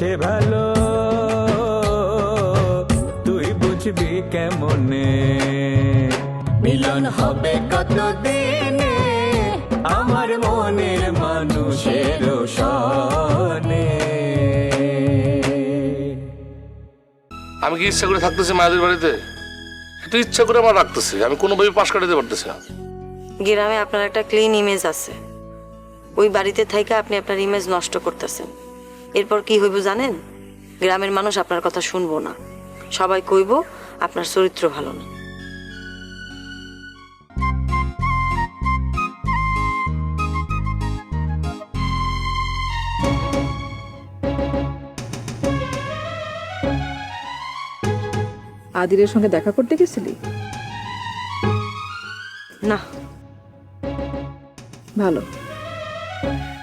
সে ভালো। তুই বুঝবি কেমনে? মিলন হবে কত দিনে আমার মনের মানুষের সনে। আমি কি ইচ্ছা করে থাকতেছি মায়েদের বাড়িতে? এটা ইচ্ছা করে আমার রাখতেছি। আমি কোনো কোনোভাবে পাশ কাটাতে পারতেছি না। গ্রামে আপনার একটা ক্লিন ইমেজ আছে। ওই বাড়িতে থেকে আপনি আপনার ইমেজ নষ্ট করতেছেন। এরপর কি হইব জানেন? গ্রামের মানুষ আপনার কথা শুনব না। সবাই কইব আপনার চরিত্র ভালো না। আদিরের সঙ্গে দেখা করতে গেছিলি? না। ভালো।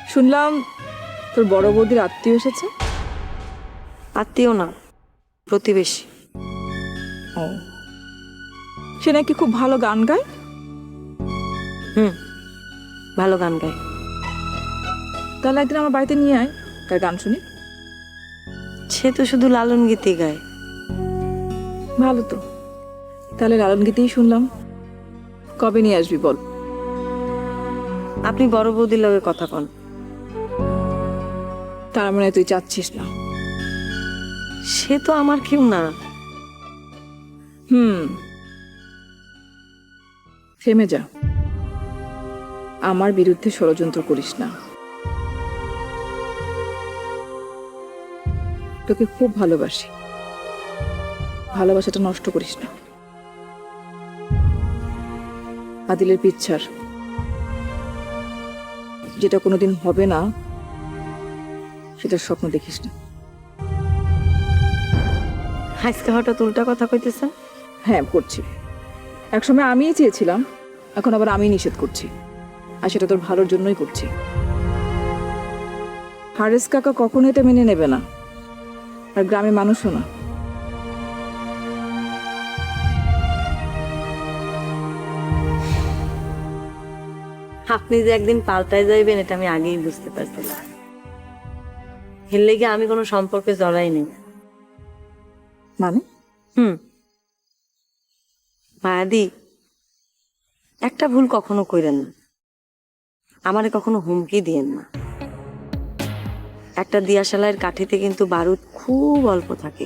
শুনলাম তোর বড় বৌদির আত্মীয় এসেছে? আত্মীয় না প্রতিবেশী। ও। সে নাকি খুব ভালো গান গায়? হুম ভালো গান গায়। তাহলে একদিন আমার বাড়িতে নিয়ে আয় তার গান শুনি। সে তো শুধু লালন গীতি গায়। ভালো তো। তাহলে লালন গীতেই শুনলাম। কবে নিয়ে আসবি বল? আপনি বড় বৌদির লগে কথা কন তার মানে তুই চাচ্ছিস না। সে তো আমার কেউ না। হুম। থেমে যা। আমার বিরুদ্ধে ষড়যন্ত্র করিস না। তোকে খুব ভালোবাসি। ভালোবাসাটা নষ্ট করিস না। আদিলের পিচ্ছার। যেটা কোনোদিন হবে না সেটা স্বপ্ন দেখিস না। আজকে হঠাৎ উল্টা কথা কইতেছেন হ্যাঁ করছি। একসময় আমিই চেয়েছিলাম এখন আবার আমি নিষেধ করছি। আর সেটা তোর ভালোর জন্যই করছি। হারেস কাকা কখনো এটা মেনে নেবে না। আর গ্রামে মানুষও না। আপনি যে একদিন পাল্টায় যাইবেন এটা আমি আগেই বুঝতে পারছিলাম এর লেগে আমি কোনো সম্পর্কে জড়াই নেই মানে? হুম। মায়াদি একটা ভুল কখনো কইরেন না। আমারে কখনো হুমকি দিয়েন না। একটা দিয়াশালাইয়ের কাঠিতে কিন্তু বারুদ খুব অল্প থাকে।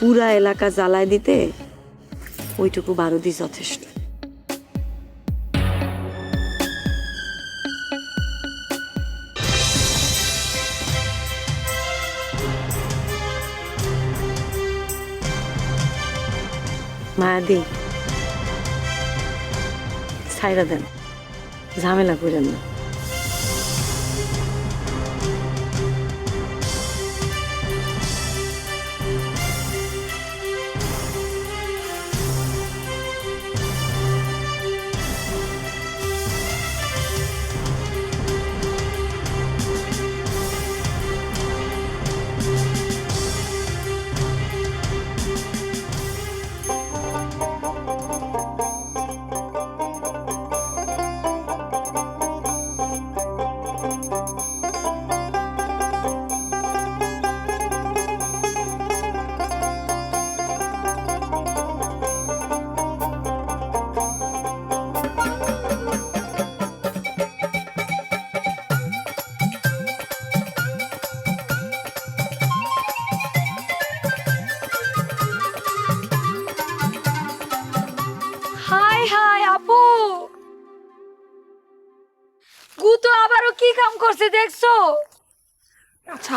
পুরা এলাকা জ্বালায় দিতে ওইটুকু বারুদই যথেষ্ট। মায়াদি। ছাইরা দেন। ঝামেলা করেন না।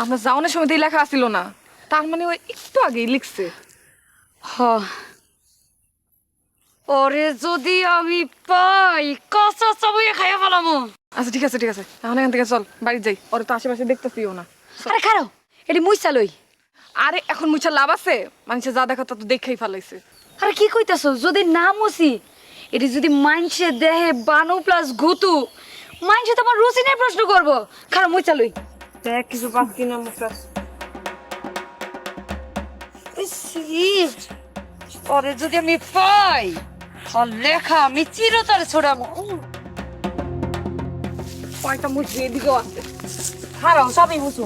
আমরা যাওয়ানোর সময় তো এই লেখা আসছিল না। তার মানে ওই একটু আগেই লিখছে। হ। ওরে যদি আমি পাই কাঁচা চাবুয়ে খাইয়া ফেলামো। আচ্ছা ঠিক আছে ঠিক আছে। এখন এখান থেকে চল বাড়ি যাই। ওরে তো আশেপাশে দেখতেছিও না। আরে খারো এটি মুইসা লই। আরে এখন মুছা লাভ আছে? মানুষে যা দেখা তা তো দেখেই ফেলাইছে। আরে কি কইতাছো? যদি না মুসি এটি যদি মাইনসে দেহে বানু প্লাস ঘুতু মাইনসে তো আমার রুচি নিয়ে প্রশ্ন করব। খারো মুইসা লই। দেখ কিছু বাদ কিনা মুখটা পরে যদি আমি পাই লেখা আমি চিরতরে ছড়াবো পয়টা মুছে এদিকেও আছে খারাও সবই মুসু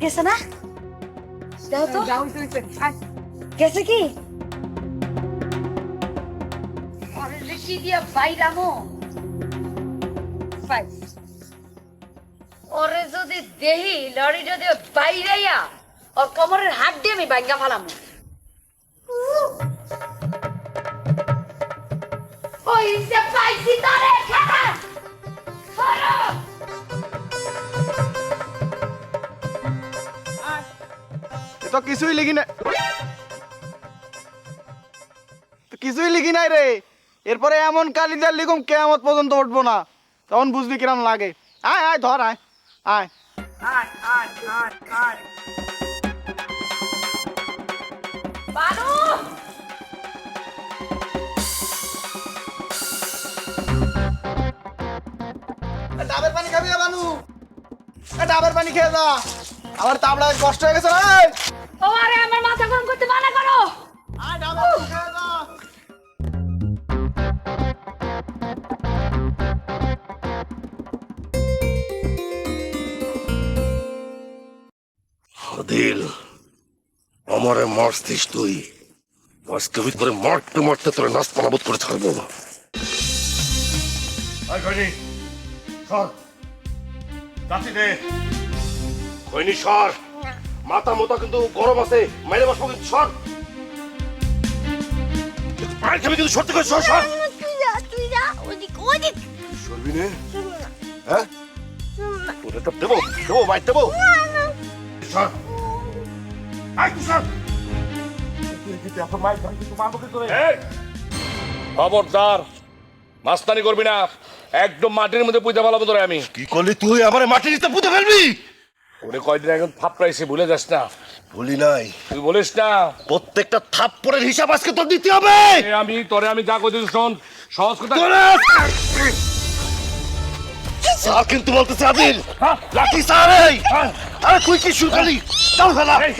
গেছে না দাও তো। গেছে কি? দেখি দিয়া বাইরামো। বাই। ওরে যদি দেহি লড়ি যদি বাইরাইয়া ওর কোমরের হাত দিয়ে আমি বাইঙ্গা ফালামো। ওই যে পাইছি তারে খেলা। তো কিছুই লিখি না কিছুই লিখি নাই রে। এরপরে এমন কালিদার লিখুম কেয়ামত পর্যন্ত উঠবো না। তখন বুঝবি কিরম লাগে। আয় আয় ধর আয় আয়। ডাবের পানি খাবি না বানু। ডাবের পানি খেয়ে যা। আমার তাবড়ায় কষ্ট হয়ে গেছে ও আরে আমার মাথা গরম করতে মানা করো। আয় যা দিল আমারে মারছিস তুই। আজকে ভিতরে মারতে মারতে তোর নাচ পালাবোধ করে ছাড়বো খৈনি সর। মাথা মোতা কিন্তু গরম আছে মেরে বসবো কিন্তু সর। মার খাবি কিন্তু সরতে করে সর সর। তুই যা তুই যা ওদিক ওদিক সরবি নে হ্যাঁ তোরে তো দেবো দেবো বাইর দেবো। সর। আয় তুই সর। খবরদার মাস্তানি করবি না একদম মাটির মধ্যে পুঁতে ফেলাবো তোরে আমি। কি করলি তুই? আমার মাটির নিচে পুঁতে ফেলবি? ওরে কয়দিন এখন থাপড়াইছে ভুলে যাস না। বলি নাই। তুই বলিস না। প্রত্যেকটা থাপ্পড়ের হিসাব আজকে তোর দিতে হবে। এ আমি তোরে আমি যা করতেছি শোন। সহজ কথা স্যার কিন্তু বলতেছে আদিল। হ্যাঁ, লাঠি স্যার এই। হ্যাঁ, আরে তুই কি শুরু করলি চল ফেলা। এই,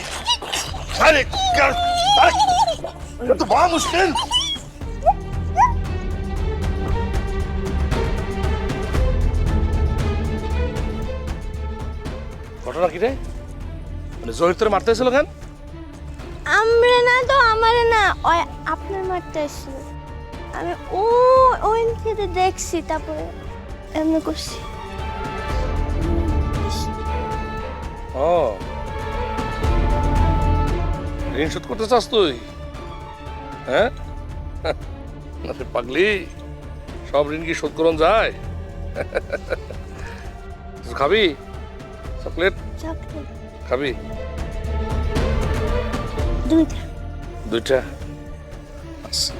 আরে কার- আরে তো বড় মুশকিল। ঘটনা কি রে? মানে জহির মারতে এসেছিল কেন? আমরা না তো আমারে না ওই আপনার মারতে আসছিল আমি ও ওই থেকে দেখছি তারপরে এমনি করছি। ও। ঋণ শোধ করতে চাস তুই? হ্যাঁ? আরে পাগলি সব ঋণ কি শোধ করন যায়? খাবি? চকলেট? চকলেট। খাবি? দুইটা। দুইটা? আচ্ছা।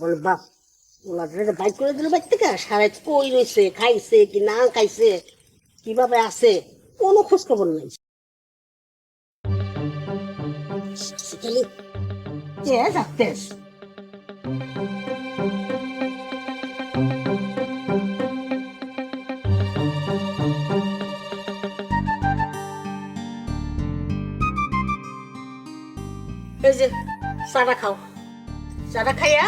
বলে বাপ ওনাদের বাইক করে দিল বাইক থেকে? সারাই কই রয়েছে? খাইছে কি না খাইছে? কীভাবে আছে? কোনো খোঁজ খবর নাই এই যে চাটা খাও। চাটা খাইয়া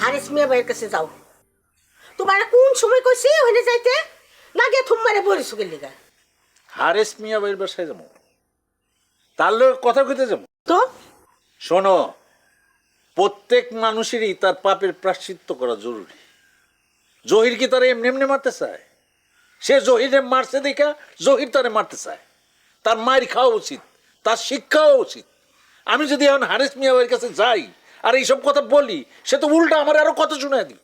হারিস মিয়া ভাইয়ের কাছে যাও। তোমার কোন সময় কইছি ওখানে যাইতে? না গিয়ে থুম মারে বলিস গেলি গা হারেস মিয়া বাড়ির বাসায় যাব। তার লোক কথা কইতে যাব। তো? শোনো প্রত্যেক মানুষেরই তার পাপের প্রাশ্চিত্য করা জরুরি। জহির কি তারা এমনি এমনি মারতে চায়? সে জহিরে মারছে দেখা জহির তারে মারতে চায়। তার মায়ের খাওয়া উচিত তার শিক্ষাও উচিত। আমি যদি এখন হারেস মিয়া কাছে যাই আর এইসব কথা বলি সে তো উল্টা আমার আরও কথা শুনে দিই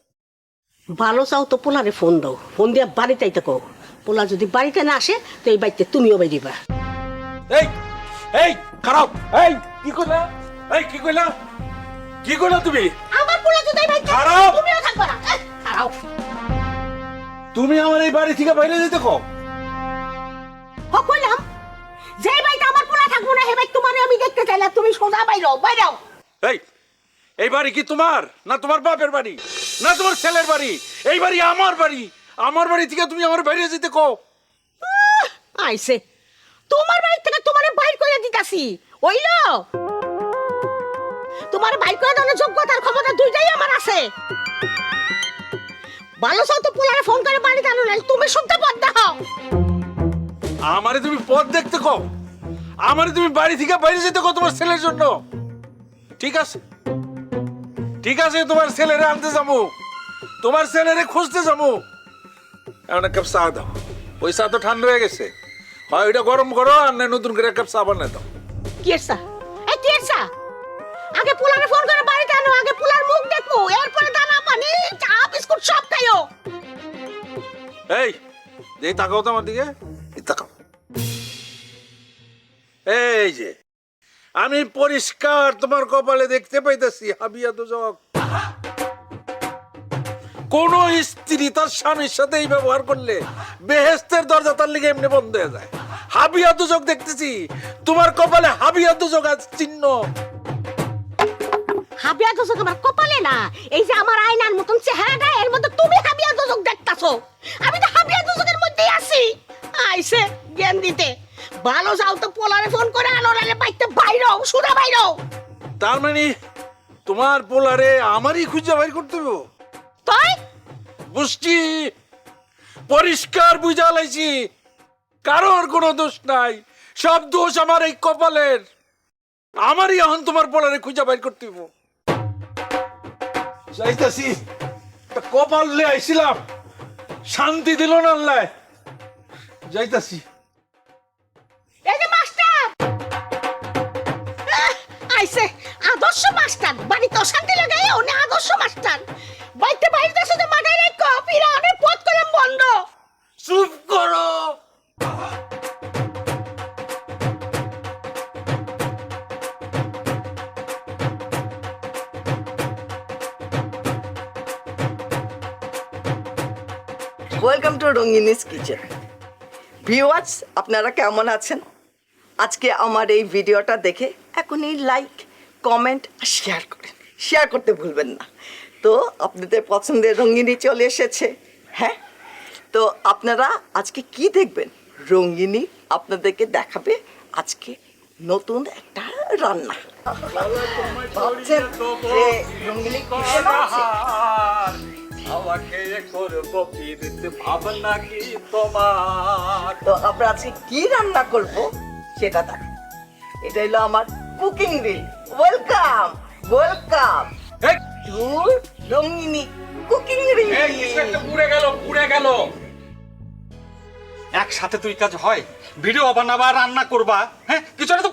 ভালো চাও তো পোলারে ফোন দাও। ফোন দিয়ে বাড়িতে আইতে কও। পোলা যদি বাড়িতে না আসে তো এই বাড়িতে তুমিও বেরিবা। এই এই খারাপ। এই কি কইলা? এই কি কইলা? কি কইলা তুমি? আমার পোলা যদি এই বাড়িতে খারাপ। তুমিও থাকবা না। খারাপ। তুমি আমার এই বাড়ি থেকে বাইরে যেতে কও। কইলাম যে থাকব না হে তোমারে আমি দেখতে চাইলাম তুমি সোজা বাইরাও বাইরাও এই এই বাড়ি কি তোমার? না তোমার বাপের বাড়ি? না তোমার ছেলের বাড়ি? এই বাড়ি আমার বাড়ি। আমার বাড়ি থেকে তুমি আমার বাইরে যেতে কও। আইছে তোমার বাড়ি থেকে তোমারে বাইর করে দিতাছি। ওইল তোমার বাইর করে দেওয়ার যোগ্যতার ক্ষমতা দুইটাই আমার আছে। ভালো চাও তো পোলারে ফোন করে বাড়িতে আনো না তুমি শুনতে পদ দাও আমারে তুমি পথ দেখতে কও। আমারে তুমি বাড়ি থেকে বাইরে যেতে কও তোমার ছেলের জন্য? ঠিক আছে। ঠিক আছে তোমার ছেলেরে আনতে যাব। তোমার ছেলেরে খুঁজতে যাব। এমন এক কাপ চা দাও। ওই চা তো ঠান্ডা হয়ে গেছে। হয় ওইটা গরম করো আর না নতুন করে এক কাপ চা বানাই দাও। কি এসা এই কি এসা আগে পোলারে ফোন করে বাড়িতে আনো আগে পোলার মুখ দেখব এরপরে দানা পানি চা বিস্কুট সব খাইও। এই এই তাকাও তো আমার দিকে। এই যে, আমি পরিষ্কার তোমার কপালে দেখতে পাইতেছি, হাবিয়া তো জগ কোন স্ত্রী তার স্বামীর সাথে এই ব্যবহার করলে বেহেস্তের দরজা তার লিগে এমনি বন্ধ হয়ে যায়। হাবিয়া দুজক দেখতেছি, তোমার কপালে হাবিয়া দুজক আছে চিহ্ন। হাবিয়া দোজক আমার কপালে না, এই যে আমার আয়নার মতন চেহারাটা এর মধ্যে তুমি হাবিয়া দোজক দেখতাছো। আমি তো হাবিয়া দোজকের মধ্যেই আছি। আইছে জ্ঞান দিতে। ভালো যাও তো পোলারে ফোন করে আনো নালে বাইতে বাইরও সুদা বাইরও। তার মানে তোমার পোলারে আমারই খুঁজে বাইর করতে হবে তাই? বুঝছি। পরিষ্কার বুঝা লাইছি। কারোর কোনো দোষ নাই। সব দোষ আমার এই কপালের। আমারই এখন তোমার পোলারে খুঁজে বাইর করতে হইব। যাইতাছি। তা কপাল লে আইছিলাম। শান্তি দিল না আল্লাহ। যাইতাছি। আদর্শ মাস্টার। বাড়িতে অশান্তি লাগাই ওনে আদর্শ মাস্টার। বাইতে বাইরে দেশে তো মাগাই রেখো ফিরা অনেক পথ কলম বন্ধ। চুপ করো। Welcome to Rangini's kitchen viewers আপনারা কেমন আছেন? আজকে আমার এই ভিডিওটা দেখে এখনই লাইক কমেন্ট আর শেয়ার করেন শেয়ার করতে ভুলবেন না। তো আপনাদের পছন্দের রঙ্গিনী চলে এসেছে। হ্যাঁ? তো আপনারা আজকে কি দেখবেন? রঙিনী আপনাদেরকে দেখাবে আজকে নতুন একটা রান্না। ভাবছেন যে আমাকে করব ফিরতে ভাবনা কি তোমার? তো আমরা আজকে কি রান্না করব সেটা দেখ। এটা হলো আমার কুকিং রিল ওয়েলকাম ওয়েলকাম এই, টু কুকিং এই, পুড়ে গেল পুড়ে গেল। একসাথে তুই কাজ হয়। ভিডিও বানাবা রান্না করবা হ্যাঁ? কিছু তো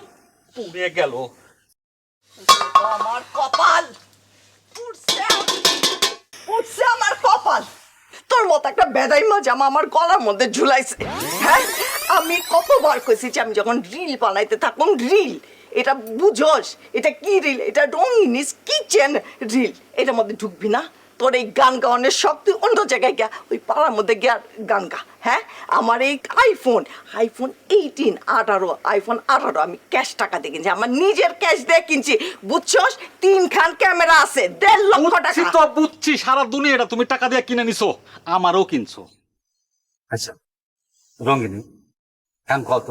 পুড়ে গেল। আমার কপাল। পুড়ছে। আমার কপাল। তোর মতো একটা বেদাই জামা আমার গলার মধ্যে ঝুলাইছে। হ্যাঁ? আমি কতবার কইছি যে আমি যখন রিল বানাইতে থাকুন রিল। এটা বুঝোস এটা কি রিল এটা রঙিনিস কিচেন রিল এটার মধ্যে ঢুকবি না। তোর এই গান গাওয়ানোর শখ তুই অন্য জায়গায় গিয়া ওই পাড়ার মধ্যে গিয়া গান গা হ্যাঁ? আমার এই আইফোন আইফোন এইটিন আঠারো আইফোন আঠারো আমি ক্যাশ টাকা দিয়ে কিনছি। আমার নিজের ক্যাশ দিয়ে কিনছি। বুঝছস? তিনখান ক্যামেরা আছে দেড় লক্ষ টাকা। তো বুঝছি সারা দুনিয়াটা তুমি টাকা দিয়ে কিনে নিছো আমারও কিনছো। আচ্ছা রঙ্গিনী এখন কত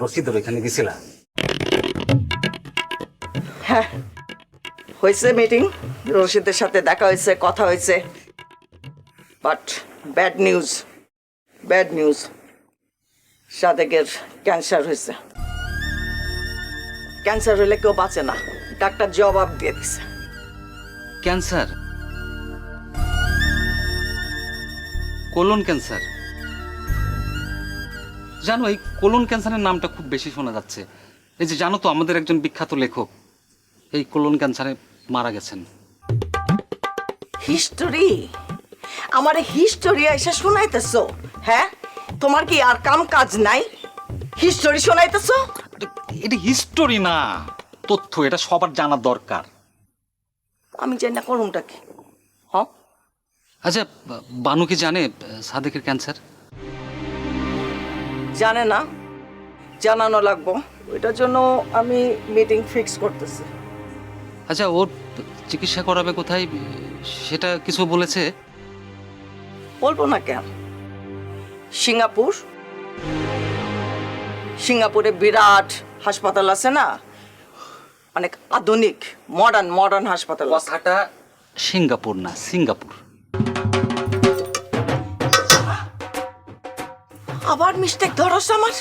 রশিদের ওইখানে গেছিলা? হ্যাঁ। হয়েছে মিটিং রশিদের সাথে দেখা হয়েছে, কথা হয়েছে। But bad news bad news সাদেকের cancer হয়েছে। ক্যান্সার হলে কেউ বাঁচে না। ডাক্তার জবাব দিয়ে দিছে। ক্যান্সার কোলন ক্যান্সার জানো, এই কোলন ক্যান্সারের নামটা খুব বেশি শোনা যাচ্ছে। এই যে, জানো তো, আমাদের একজন বিখ্যাত লেখক। এই কোলন ক্যান্সারে মারা গেছেন। হিস্টোরি? আমার হিস্টোরি এসে শোনাইতেছো হ্যাঁ? তোমার কি আর কাম কাজ নাই? হিস্টোরি শোনাইতেছো? এটা হিস্টোরি না তথ্য এটা সবার জানা দরকার। আমি জানি না করুমটা কি। হ্যাঁ? আচ্ছা বানু কি জানে সাদেকের ক্যান্সার? জানে না জানানো লাগবো। ওইটার জন্য আমি মিটিং ফিক্স করতেছি। আচ্ছা ওর চিকিৎসা করাবে কোথায়? সেটা কিছু বলেছে? বলব না কেন? সিঙ্গাপুর? সিঙ্গাপুরে বিরাট হাসপাতাল আছে না? অনেক আধুনিক মডার্ন মডার্ন হাসপাতাল কথাটা সিঙ্গাপুর না সিঙ্গাপুর। আবার মিস্টেক ধরস আমার?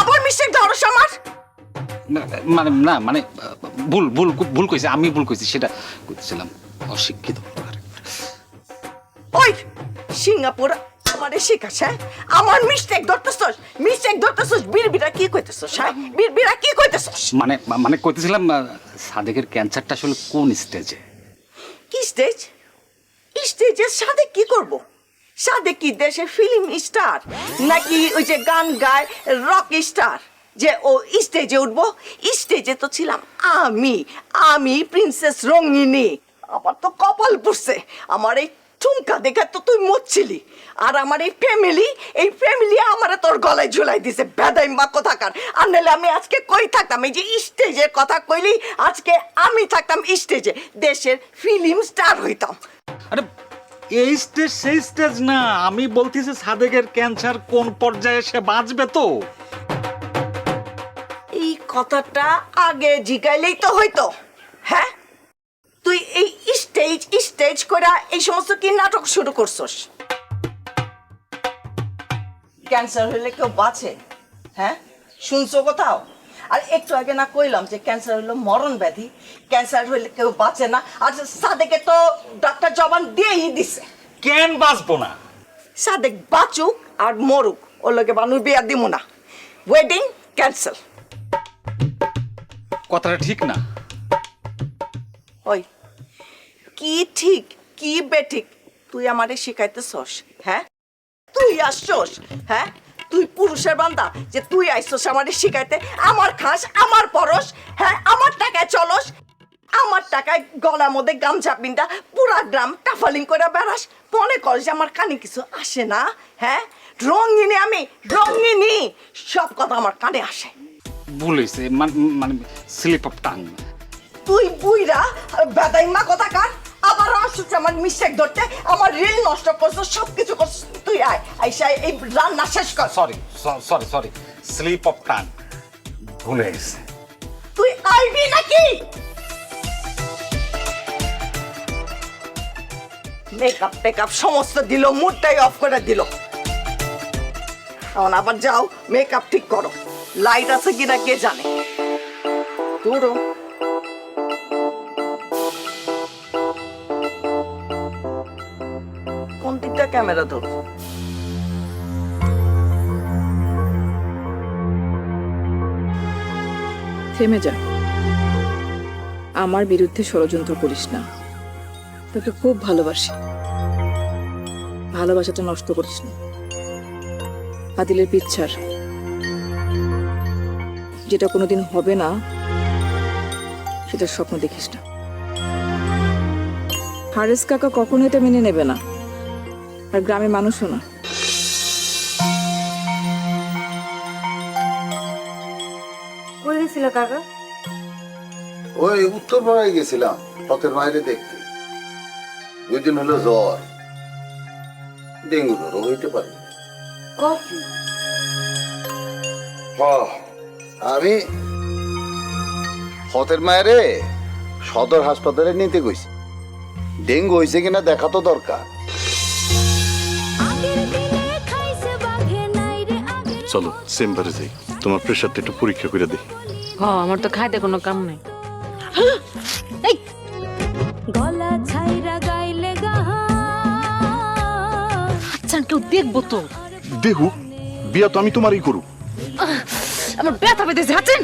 আবার মিস্টেক ধরস আমার? মানে না মানে ভুল ভুল ভুল কইছি আমি ভুল কইছি সেটা করছিলাম অশিক্ষিত ওই সিঙ্গাপুর আমারে শিখাস হ্যাঁ আমার মিস্টেক ধরতেছস মিস্টেক ধরতেছস বিড়বিড়া কি কইতেছস হ্যাঁ বিড়বিড়া কি কইতেছস? মানে মানে কইতেছিলাম সাদেকের ক্যান্সারটা আসলে কোন স্টেজে কি স্টেজ স্টেজের সাথে কি করব? সাথে কি দেশের ফিল্ম স্টার নাকি ওই যে গান গায় রক স্টার যে ও স্টেজে উঠবো স্টেজে তো ছিলাম আমি আমি প্রিন্সেস রঙিনী। আমার তো কপাল পড়ছে, আমার এই ঠুমকা দেখে তো তুই মরছিলি। আর আমার এই ফ্যামিলি এই ফ্যামিলি আমার তোর গলায় ঝুলাই দিছে বেদাই মা কোথাকার। আর নাহলে আমি আজকে কই থাকতাম? এই যে স্টেজের কথা কইলি, আজকে আমি থাকতাম স্টেজে দেশের ফিল্ম স্টার হইতাম। আরে, এই স্টেজ সেই স্টেজ না, আমি বলতেছি সাদেকের ক্যান্সার কোন পর্যায়ে সে বাঁচবে তো? এই কথাটা আগে জিগাইলেই তো হইতো। হ্যাঁ? তুই এই স্টেজ স্টেজ করে এই সমস্ত কি নাটক শুরু করছস? ক্যান্সার হলে কেউ বাঁচে হ্যাঁ? শুনছো কোথাও? আর একটু আগে না কইলাম যে ক্যান্সার হলো মরণ ব্যাধি ক্যান্সার হলে কেউ বাঁচে না। আর সাদেকে তো ডাক্তার জবান দিয়েই দিছে। কেন বাঁচবো না? সাদেক বাঁচুক আর মরুক ওর লোকে বানুর বিয়া দিব না। ওয়েডিং ক্যান্সেল কথাটা ঠিক না? ওই, কি ঠিক, কি বেঠিক তুই আমারে শিখাইতেছস হ্যাঁ? তুই আসছস হ্যাঁ? তুই পুরুষের বান্দা, যে তুই আইসছস আমারে শিখাইতে, আমার খাস, আমার পরশ হ্যাঁ? আমার টাকায় চলস, আমার টাকায় গলার মধ্যে গামছা পিন্টা, পুরা গ্রাম টাফালিং করে বেড়াস। মনে কর যে আমার কানে কিছু আসে না হ্যাঁ? রঙিনী আমি, রঙিনী! সব কথা আমার কানে আসে। ভুল হয়েছে মানে স্লিপ অফ টাং তুই বুইরা বেদাই মা কথা কার আবার আসছে আমার মিস্টেক ধরতে আমার রিল নষ্ট করছ সব কিছু করছ তুই আয় আইসা এই রান্না শেষ কর। Sorry sorry sorry slip of tongue ভুল হয়েছে তুই আইবি নাকি? মেকআপ টেকআপ সমস্ত দিল মুডটাই অফ করে দিল। এখন আবার যাও মেকআপ ঠিক করো। লাইট আছে কিনা কে জানে? দূরও কোন দিকটা ক্যামেরা ধরছো থেমে যা। আমার বিরুদ্ধে ষড়যন্ত্র করিস না। তোকে খুব ভালোবাসি। ভালোবাসাটা নষ্ট করিস না। আদিলের পিচ্ছার। যেটা কোনোদিন হবে না সেটা স্বপ্ন দেখিস না। হারেস কাকা কখনো এটা মেনে নেবে না আর গ্রামে মানুষও না। কই গেছিল কাকা? ওই উত্তর পাড়ায় গেছিলাম পথের বাইরে দেখতে। দুই দিন হলো জ্বর। ডেঙ্গু জ্বরও হইতে পারে। কফি? হ্যাঁ, আমি হতের মায়েরে সদর হাসপাতালে নিতে গেছি। ডেঙ্গু হয়েছে কিনা দেখা তো দরকার। চলো চেম্বারে যাই। তোমার প্রেশারটা একটু পরীক্ষা করে দেখি। হ আমার তো খাইতে কোনো কাম নাই। গলা ছাইরা গাইলে গাহা। আচ্ছা কেউ দেখব তো। দেহু বিয়া তো আমি তোমারই করু আমার ব্যথা পেতেছে হাঁচেন।